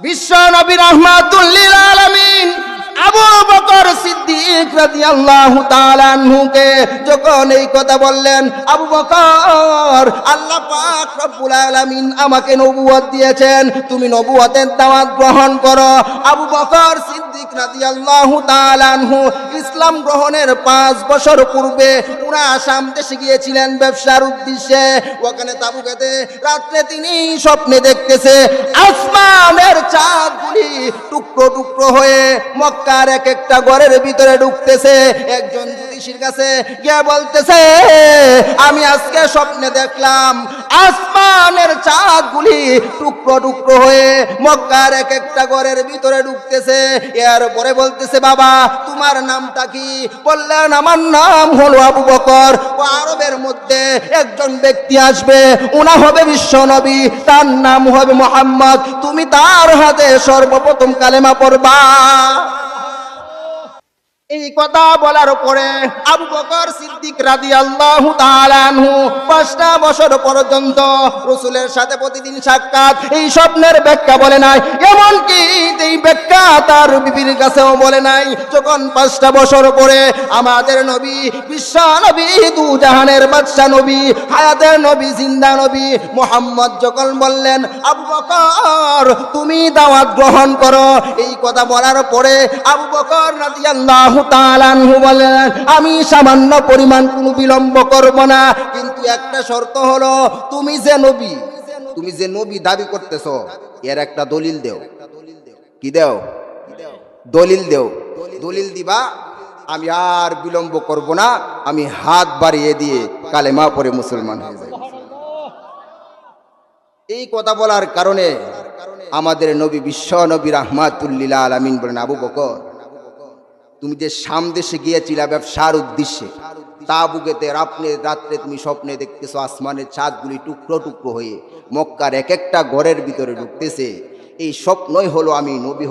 বিশ্ব আলামিন আবু বকর সিদ্দিক যখন এই কথা বললেন, আবু বকর, আল্লাহ পাক রব্বুল আমাকে নবুয়ত দিয়েছেন, তুমি নবুয়তের দাওয়াত গ্রহণ করো। আবু বকর সিদ্দিক রাদিয়াল্লাহু তাআলা আনহু ইসলাম গ্রহণের পাঁচ বছর পূর্বে পুরা আসাম দেশে গিয়েছিলেন ব্যবসার উদ্দেশ্যে। ওখানে তাবুকেতে রাত্রে তিনি স্বপ্নে দেখতেছে চাঁদগুলি টুকরো টুকরো হয়ে মক্কার এক একটা ঘরের ভিতরে ঢুকতেছে। একজন জ্যোতিষীর কাছে গিয়ে বলতেছে, আমি আজকে স্বপ্নে দেখলাম, আসমানের চাঁদগুলি টুকরো টুকরো হয়ে মক্কার এক একটা ঘরের ভিতরে ঢুকতেছে। এরপরে বলতেছে, বাবা, তোমার নামটা কি? বললেন, আমার নাম হলো আবু বকর। ও আরবের মধ্যে একজন ব্যক্তি আসবে, উনা হবে বিশ্ব নবী তার নাম হবে মোহাম্মদ। তুমি তার হাতে সর্বপ্রথম কালেমা পড়বা। এই কথা বলার পরে আবু বকর সিদ্দিক তাআলা আনহু পাঁচটা বছর পর্যন্ত রসুলের সাথে প্রতিদিন সাক্ষাৎ। এই স্বপ্নের ব্যাখ্যা বলে নাই। এমনকি এই ব্যাখ্যা তার বিবির কাছেও বলে নাই। যখন পাঁচটা বছর পরে আমাদের নবী, বিশ্ব নবী, দু জাহানের বাদশা নবী, হায়াতের নবী, জিন্দা নবী মোহাম্মদ যখন বললেন, আবু বকর, তুমি দাওয়াত গ্রহণ করো। এই কথা বলার পরে আবু বকর রাদিয়াল্লাহু তাআলা আমি সামান্য পরিমাণ কোনো বিলম্ব করব না, কিন্তু একটা শর্ত হলো, তুমি যে নবী, তুমি যে নবী দাবি করতেছো, এর একটা দলিল দেও। কি দেও? দলিল দেও। দলিল দিবা, আমি আর বিলম্ব করব না, আমি হাত বাড়িয়ে দিয়ে কালেমা পরে মুসলমান হয়ে যাই। এই কথা বলার কারণে আমাদের নবী বিশ্ব নবী রহমাতুল্লিলা আলামিন বলেন, আবু বকর তুমি যে সামদেশে গিয়েছিলা ব্যবসার উদ্দেশ্যে তা বুকেতে রাত্রে রাত্রে তুমি স্বপ্নে দেখতেছো আসমানের ছাদগুলি টুকরো টুকরো হয়ে মক্কার এক একটা ঘরের ভিতরে ঢুকতেছে। এই স্বপ্নই হলো আমি নবী